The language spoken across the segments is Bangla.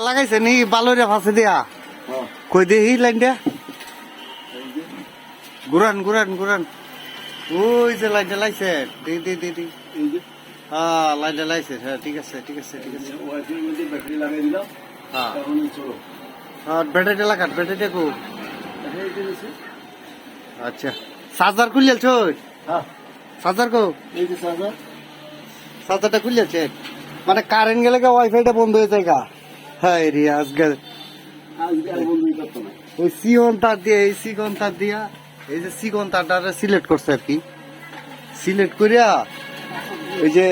লাগাইছে? নি বালুরে ফাঁসে দিয়া। কই দেখি লাইন দিয়া ঘুরান ঘুরান ঘুরান ওই যে লাইনটা লাইছে। দি দি দি দি। হ্যাঁ লাইনটা লাইছে। হ্যাঁ ঠিক আছে ঠিক আছে ঠিক আছে। ব্যাটারি লাগাই দিলাম হ্যাঁ আর ব্যাটারিটা লাগান ব্যাটারিটা কো। আচ্ছা। চার্জার খুললেছ হ্যাঁ চার্জার কো? এই যে চার্জার চার্জারটা খুললেছে মানে কারেন্ট গেলে ওয়াইফাইটা বন্ধ হয়ে যায় গা। হ্যাঁ রে, আজকে ওই সিগন তার দিয়ে, এই সিগন তার দিয়া, এই যে সিগন তারটা সিলেক্ট করছে আর কি। সিলেক্ট করিয়া ওই যে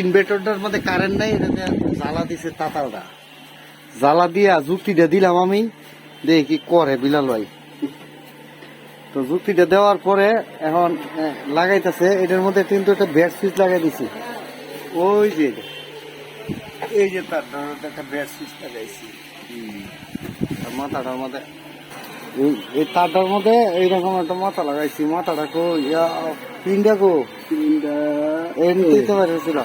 ইনভার্টারটার মধ্যে কারেন্ট নাই এটাতে জ্বালা দিছে তাতালটা। জ্বালা দিয়া যুক্তিটা দিলাম আমি দেখি করে বিলাল ভাই। তো যুক্তিটা দেওয়ার পরে এখন লাগাইতেছে, এটার মধ্যে কিন্তু একটা ব্যাট সুইচ লাগাই দিছি। ওই যে। এই যে তার একটা ব্যাট সুইচ লাগাইছি আর মাথাটার মধ্যে এই- তারটার মধ্যে এইরকম একটা মাথা লাগাইছি মাথাটা কো ইয়া পিনটা কো? দিতে পারছিল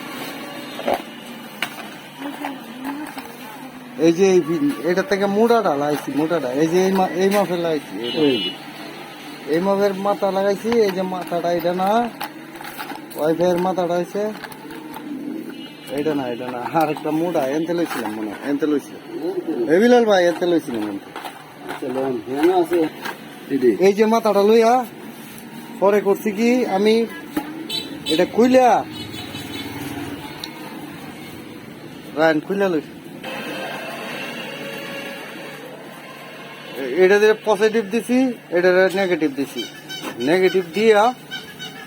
এই যে এই এটা থেকে মোটাটা লাগাইছি মোটাটা এই যে এই মা- এই মাপের লাগাইছি এই মাপের। মাথা লাগাইছি এই যে মাথাটা এটা না ওয়াইফাই এর মাথাটা হয়েছে এইটা না এটা না। আর একটা মোটা এনতে লইছিলাম মনে হয় এনতে লইছিলাম। এই বিলাল ভাই এনতে লইছিলাম আছে। এই যে মাথাটা লইয়া পরে করছি কি আমি এটা খুইলা রায়ন খুইলা লই। এটা দিয়ে পজিটিভ দিছি এটা নেগেটিভ দিছি। নেগেটিভ দিয়া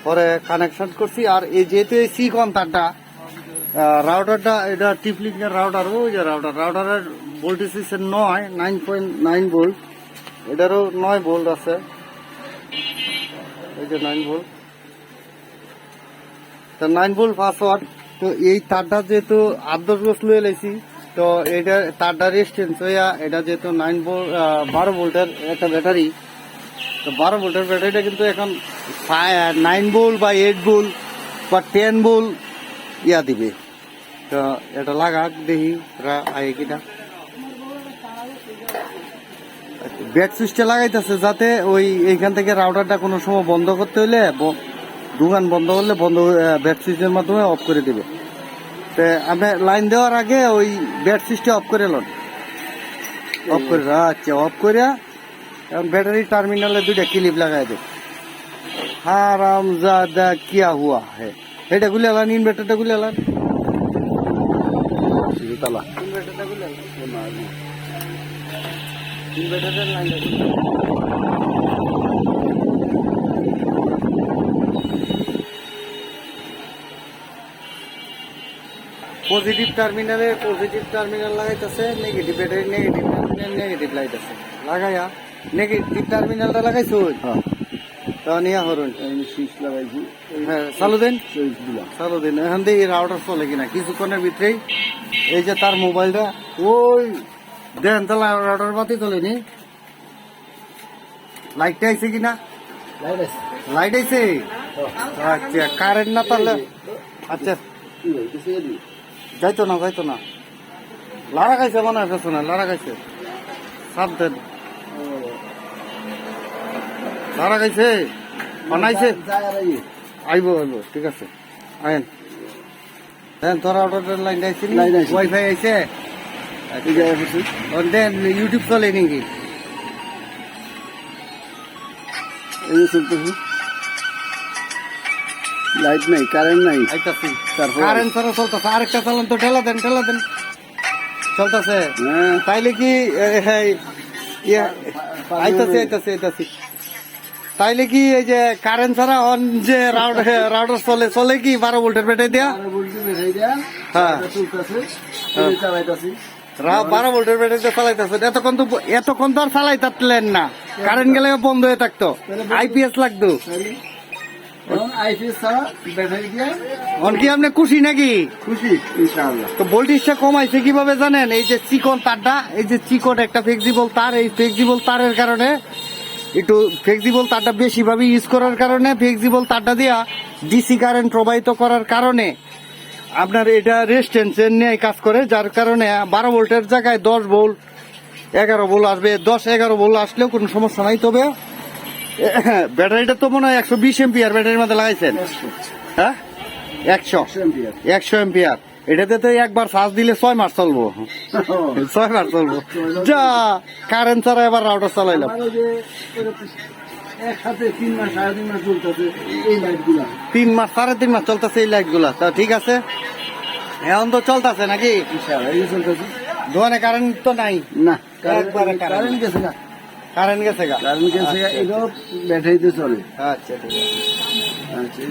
পরে কানেকশন করছি আর এই যেহেতু এই সি কম তারটা রাউটারটা এটা টিপলিংয়ের রাউটার ওই যে রাউটার রাউটারের ভোল্টেজ হচ্ছে নয় নাইন পয়েন্ট নাইন ভোল্ট এটারও নয় ভোল্ট আছে। এই যে নাইন ভোল্ট তা নাইন ভোল্ট ওয়াট তো এই তারটা যেহেতু আট দশ বছর লয়ে লাইছি তো এটা তারটা রেস্টেন্স হইয়া এটা যেহেতু নাইন ভোল্ট বারো ভোল্টের একটা ব্যাটারি তো বারো ভোল্টের ব্যাটারিটা কিন্তু এখন নাইন ভোল্ট বা এইট ভোল্ট বা টেন ভোল্ট ইয়া দিবে। তো এটা লাগাক দেখি, ওরা আয় কিনা। ব্যাট সুইচটা লাগাইতেছে যাতে ওই এইখান থেকে রাউটারটা কোনো সময় বন্ধ করতে হলে দোকান বন্ধ করলে বন্ধ ব্যাট সুইচের মাধ্যমে অফ করে দেবে। তো আপনি লাইন দেওয়ার আগে ওই ব্যাট সুইচটা অফ করে লন। অফ করে আচ্ছা অফ করে, এখন ব্যাটারি টার্মিনালে দুইটা ক্লিপ লাগাই দে হারাম জাদা কিয়া হুয়া, হে। এটা গুলে লান ইনভার্টারটা গুলে লান। তালা ইনভার্টারটা গুলে লান ইনভার্টারের লাইনটা পজিটিভ টার্মিনালে পজিটিভ টার্মিনাল লাগাইতেছে negative battery negative terminal negative light আছে। লাগাইয়া নেগেটিভ টার্মিনালটা লাগাইছো হ্যাঁ। ইয়া হরুন। সুইচ লাগাইছি। হ্যাঁ চালু দেন। চালু দিন। এখান থেকে রাউটার চলে কিনা কিছুক্ষণের ভিতরেই এই যে তার মোবাইলটা ওই দেন তাহলে রাউটার বাতি চলেনি লাইটটা আইছে কিনা? লাইট লাইট আইছে? আচ্ছা কারেন্ট না তাহলে? আচ্ছা। কি যাইতো না যাইতো না। লারা খাইছে মনে হয় পেছনে লারা খাইছে। সাপ দেন। লারা খাইছে? বানাইছে? আইব আইব ঠিক আছে। আইন দেন তোরা অর্ডার লাইন আইছে। লাইন আইছে। ওয়াইফাই আইছে দেন ইউটিউব চলে নাকি? এই চলতেছে। লাইট নাই কারেন্ট নাই। আইতাছি। তারপর? কারেন্ট ছাড়া চলতেছে। আরেকটা চালান তো ঠেলা দেন ঠেলা দেন। চলতেছে? হ্যাঁ। তাইলে কি হ্যাঁ, আইতাছি আইতাছি আইতাছি। তাইলে কি এই যে কারেন্ট ছাড়া অন যে রাউটার চলে চলে কি? বারো ভোল্টের বেটে দিয়া? হ্যাঁ। হ্যাঁ। বারো ভোল্টের দিয়ে চালাইতেছে। এতক্ষণ তো এতক্ষণ তো আর চালাইতাতলেন না। কারেন্ট গেলে বন্ধ হয়ে থাকতো। আইপিএস লাগতো। ব্যাটারি আপনি খুশি নাকি? খুশি তো ভোল্টেজটা কমাইছে কীভাবে জানেন? এই যে চিকন তারটা এই যে চিকন একটা ফ্লেক্সিবল তার এই ফ্লেক্সিবল তারের কারণে একটু ফ্লেক্সিবল তারটা বেশি ভাবে ইউজ করার কারণে ফ্লেক্সিবল তারটা দিয়া ডিসি কারেন্ট প্রবাহিত করার কারণে আপনার এটা রেজিস্ট্যান্সের নিয়ে কাজ করে যার কারণে বারো ভোল্টের জায়গায় দশ ভোল্ট এগারো ভোল্ট আসবে দশ এগারো ভোল্ট আসলেও কোনো সমস্যা নাই। তবে ব্যাটারিটা তো মনে হয় একশো বিশ এমপিআর ব্যাটারির মধ্যে লাগাইছেন। হ্যাঁ? একশো। একশো এমপিআর এটাতে তো একবার চার্জ দিলে ছয় মাস চলবো। ছয় মাস চলবো। যা কারেন্ট ছাড়া এবার রাউটার চালাইলাম। তিন মাস সাড়ে তিন মাস চলতেছে এই লাইটগুলা তা ঠিক আছে? এখন তো চলতেছে নাকি? দোকানে কারেন্ট তো নাই। না একবারে কারেন্ট গেছে না। কারেন্ট গেছে গা? কারেন্ট গেছে এটাও ব্যাটারিতে চলে। আচ্ছা ঠিক আছে। আচ্ছা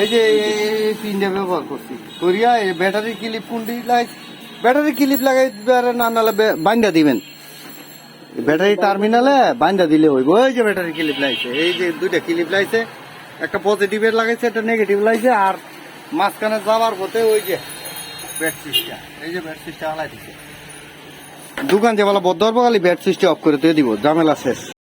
এই যে এই পিনটা ব্যবহার করছি। করিয়া এই ব্যাটারি ক্লিপ কুন্ডি লাগাই ব্যাটারি ক্লিপ লাগাই দিবে না নাহলে বে- বাইন্দা দিবেন। ব্যাটারি টার্মিনালে বাইন্দা দিলে হইব। ওই যে ব্যাটারি ক্লিপ লাগাইছে এই যে দুইটা ক্লিপ লাগাইছে একটা পজিটিভের লাগাইছে একটা নেগেটিভ লাগাইছে আর মাঝখানে যাওয়ার পথে ওই যে ব্যাট সুইচটা এই যে ব্যাট সুইচটা হালাই দিছে। দোকান যে বলা বদ্ধ হব খালি ব্যাট সুইচটা অফ করে দিয়ে দিব জামেলা শেষ।